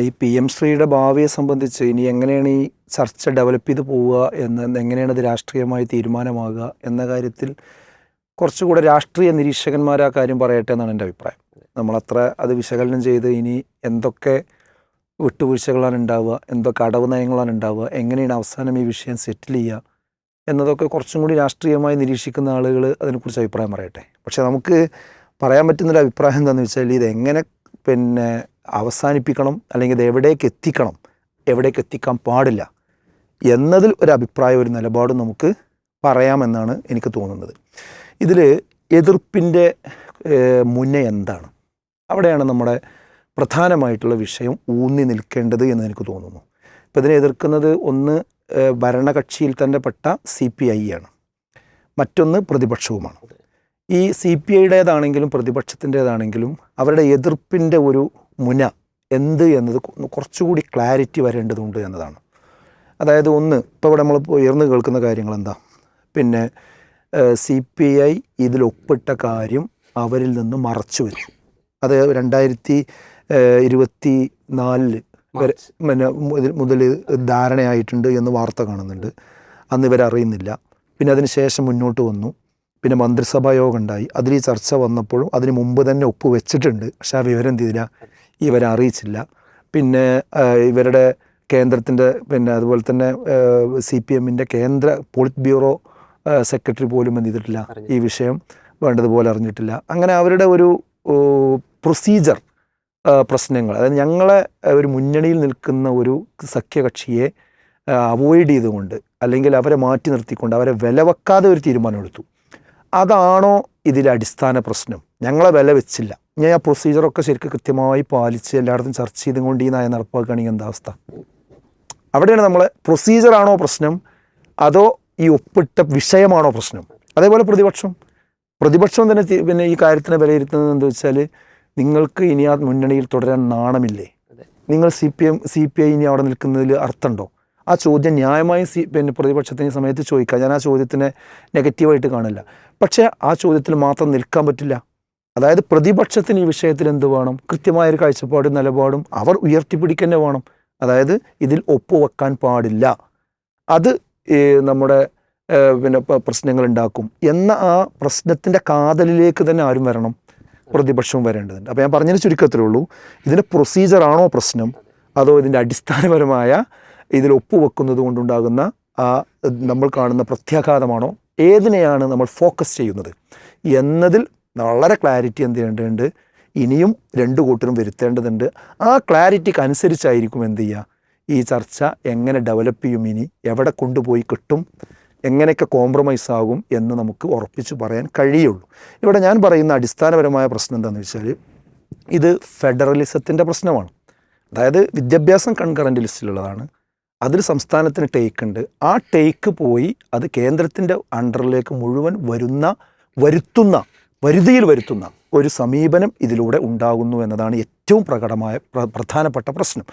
ഈ P M ശ്രീയുടെ ഭാവിയെ സംബന്ധിച്ച് ഇനി എങ്ങനെയാണ് ഈ ചർച്ച ഡെവലപ്പ് ചെയ്ത് പോവുക എന്ന് എങ്ങനെയാണ് ഇത് രാഷ്ട്രീയമായി തീരുമാനമാകുക എന്ന കാര്യത്തിൽ കുറച്ചുകൂടെ രാഷ്ട്രീയ നിരീക്ഷകന്മാർ ആ കാര്യം പറയട്ടെ എന്നാണ് എന്റെ അഭിപ്രായം. നമ്മളത്ര അത് വിശകലനം ചെയ്ത് ഇനി എന്തൊക്കെ വിട്ടുവീഴ്ചകളാണ് ഉണ്ടാവുക എന്തൊക്കെ അടവ് നയങ്ങളാണ് ഉണ്ടാവുക എങ്ങനെയാണ് അവസാനം ഈ വിഷയം സെറ്റിൽ ചെയ്യുക എന്നതൊക്കെ കുറച്ചും കൂടി രാഷ്ട്രീയമായി നിരീക്ഷിക്കുന്ന ആളുകൾ അതിനെക്കുറിച്ച് അഭിപ്രായം പറയട്ടെ. പക്ഷേ നമുക്ക് പറയാൻ പറ്റുന്നൊരു അഭിപ്രായം എന്താണെന്ന് വെച്ചാൽ ഇത് എങ്ങനെ പിന്നെ അവസാനിപ്പിക്കണം അല്ലെങ്കിൽ ഇത് എവിടേക്ക് എത്തിക്കണം എവിടേക്ക് എത്തിക്കാൻ പാടില്ല എന്നതിൽ ഒരു അഭിപ്രായം ഒരു നിലപാട് നമുക്ക് പറയാമെന്നാണ് എനിക്ക് തോന്നുന്നത്. ഇതിൽ എതിർപ്പിന്റെ മുന്നേ എന്താണ്? അവിടെയാണ് നമ്മുടെ പ്രധാനമായിട്ടുള്ള വിഷയം ഊന്നി നിൽക്കേണ്ടത് എന്ന് എനിക്ക് തോന്നുന്നു. ഇപ്പം ഇതിനെ എതിർക്കുന്നത് ഒന്ന് ഭരണകക്ഷിയിൽ തന്നെ പെട്ട സി പി ഐ ആണ്. മറ്റൊന്ന് പ്രതിപക്ഷവുമാണ്. ഈ സി പി ഐയുടേതാണെങ്കിലും പ്രതിപക്ഷത്തിന്റേതാണെങ്കിലും അവരുടെ എതിർപ്പിന്റെ ഒരു മുന എന്ത് എന്നത് കുറച്ചുകൂടി ക്ലാരിറ്റി വരേണ്ടതുണ്ട് എന്നതാണ്. അതായത് ഒന്ന് ഇപ്പോൾ ഇവിടെ നമ്മൾ ഉയർന്നു കേൾക്കുന്ന കാര്യങ്ങൾ എന്താ പിന്നെ സി പി ഐ ഇതിൽ ഒപ്പിട്ട കാര്യം അവരിൽ നിന്ന് മറച്ചു വരും. അത് രണ്ടായിരത്തി ഇരുപത്തി നാലിൽ വരെ പിന്നെ മുതൽ ധാരണയായിട്ടുണ്ട് എന്ന് വാർത്ത കാണുന്നുണ്ട്. അന്ന് ഇവരറിയുന്നില്ല. പിന്നെ അതിന് ശേഷം മുന്നോട്ട് വന്നു. പിന്നെ മന്ത്രിസഭാ യോഗം ഉണ്ടായി. അതിൽ ഈ ചർച്ച വന്നപ്പോഴും അതിന് മുമ്പ് തന്നെ ഒപ്പ് വെച്ചിട്ടുണ്ട് പക്ഷേ ആ വിവരം എന്ത് ചെയ്തില്ല ഇവരെ അറിയിച്ചില്ല. പിന്നെ ഇവരുടെ കേന്ദ്രത്തിന്റെ പിന്നെ അതുപോലെ തന്നെ സി പി എമ്മിന്റെ കേന്ദ്ര പോളിറ്റ് ബ്യൂറോ സെക്രട്ടറി പോലും എന്ത് ചെയ്തിട്ടില്ല ഈ വിഷയം വേണ്ടതുപോലെ അറിഞ്ഞിട്ടില്ല. അങ്ങനെ അവരുടെ ഒരു പ്രൊസീജർ പ്രശ്നങ്ങൾ അതായത് ഞങ്ങളെ ഒരു മുന്നണിയിൽ നിൽക്കുന്ന ഒരു സഖ്യകക്ഷിയെ അവോയ്ഡ് ചെയ്തുകൊണ്ട് അല്ലെങ്കിൽ അവരെ മാറ്റി നിർത്തിക്കൊണ്ട് അവരെ വില വെക്കാതെ ഒരു തീരുമാനമെടുത്തു. അതാണോ ഇതിലെ അടിസ്ഥാന പ്രശ്നം. ഞങ്ങളെ വില വെച്ചില്ല. ഞാൻ ആ പ്രൊസീജിയറൊക്കെ ശരിക്കും കൃത്യമായി പാലിച്ച് എല്ലായിടത്തും ചർച്ച ചെയ്തും കൊണ്ട് ഈ നയം നടപ്പാക്കുകയാണെങ്കിൽ എന്താ അവസ്ഥ? അവിടെയാണ് നമ്മളെ പ്രൊസീജിയറാണോ പ്രശ്നം? അതോ ഈ ഒപ്പിട്ട വിഷയമാണോ പ്രശ്നം? അതേപോലെ പ്രതിപക്ഷം. പ്രതിപക്ഷം തന്നെ പിന്നെ ഈ കാര്യത്തിനെ വിലയിരുത്തുന്നത് എന്താ വെച്ചാൽ നിങ്ങൾക്ക് ഇനി ആ മുന്നണിയിൽ തുടരാൻ നാണമില്ലേ? നിങ്ങൾ C P M C P I ഇനി അവിടെ നിൽക്കുന്നതിൽ അർത്ഥമുണ്ടോ? ആ ചോദ്യം ന്യായമായി സി പിന്നെ പ്രതിപക്ഷത്തിന് സമയത്ത് ചോദിക്കാം. ഞാൻ ആ ചോദ്യത്തിനെ നെഗറ്റീവായിട്ട് കാണില്ല. പക്ഷേ ആ ചോദ്യത്തിൽ മാത്രം നിൽക്കാൻ പറ്റില്ല. അതായത് പ്രതിപക്ഷത്തിന് ഈ വിഷയത്തിൽ എന്ത് വേണം? കൃത്യമായൊരു കാഴ്ചപ്പാടും നിലപാടും അവർ ഉയർത്തിപ്പിടിക്കന്നെ വേണം. അതായത് ഇതിൽ ഒപ്പുവെക്കാൻ പാടില്ല. അത് നമ്മുടെ പിന്നെ പ്രശ്നങ്ങൾ ഉണ്ടാക്കും എന്ന ആ പ്രശ്നത്തിന്റെ കാതലിലേക്ക് തന്നെ ആരും വരണം. പ്രതിപക്ഷവും വരേണ്ടതുണ്ട്. അപ്പോൾ ഞാൻ പറഞ്ഞതിന് ചുരുക്കത്തിലുള്ളൂ ഇതിന്റെ പ്രൊസീജിയറാണോ പ്രശ്നം? അതോ ഇതിന്റെ അടിസ്ഥാനപരമായ ഇതിൽ ഒപ്പുവെക്കുന്നത് കൊണ്ടുണ്ടാകുന്ന ആ നമ്മൾ കാണുന്ന പ്രത്യാഘാതമാണോ? ഏതിനെയാണ് നമ്മൾ ഫോക്കസ് ചെയ്യുന്നത്? എന്നതിൽ വളരെ ക്ലാരിറ്റി എന്ത് ചെയ്യേണ്ടതുണ്ട്? ഇനിയും രണ്ട് കൂട്ടരും വരുത്തേണ്ടതുണ്ട്. ആ ക്ലാരിറ്റിക്ക് അനുസരിച്ചായിരിക്കും എന്ത് ചെയ്യുക? ഈ ചർച്ച എങ്ങനെ ഡെവലപ്പ് ചെയ്യും ഇനി? എവിടെ കൊണ്ടുപോയി കിട്ടും? എങ്ങനെയൊക്കെ കോംപ്രമൈസ് ആകും എന്ന് നമുക്ക് ഉറപ്പിച്ച് പറയാൻ കഴിയുള്ളൂ. ഇവിടെ ഞാൻ പറയുന്ന അടിസ്ഥാനപരമായ പ്രശ്നം എന്താണെന്ന് വെച്ചാൽ ഇത് ഫെഡറലിസത്തിന്റെ പ്രശ്നമാണ്. അതായത് വിദ്യാഭ്യാസം കൺകറന്റ് ലിസ്റ്റിലുള്ളതാണ്. അതിൽ സംസ്ഥാനത്തിന് ടേക്ക് ഉണ്ട്. ആ ടേക്ക് പോയി അത് കേന്ദ്രത്തിന്റെ അണ്ടറിലേക്ക് മുഴുവൻ വരുന്ന വരുത്തുന്ന വരുതിയിൽ വരുത്തുന്ന ഒരു സമീപനം ഇതിലൂടെ ഉണ്ടാകുന്നു എന്നതാണ് ഏറ്റവും പ്രകടമായ പ്രധാനപ്പെട്ട പ്രശ്നം.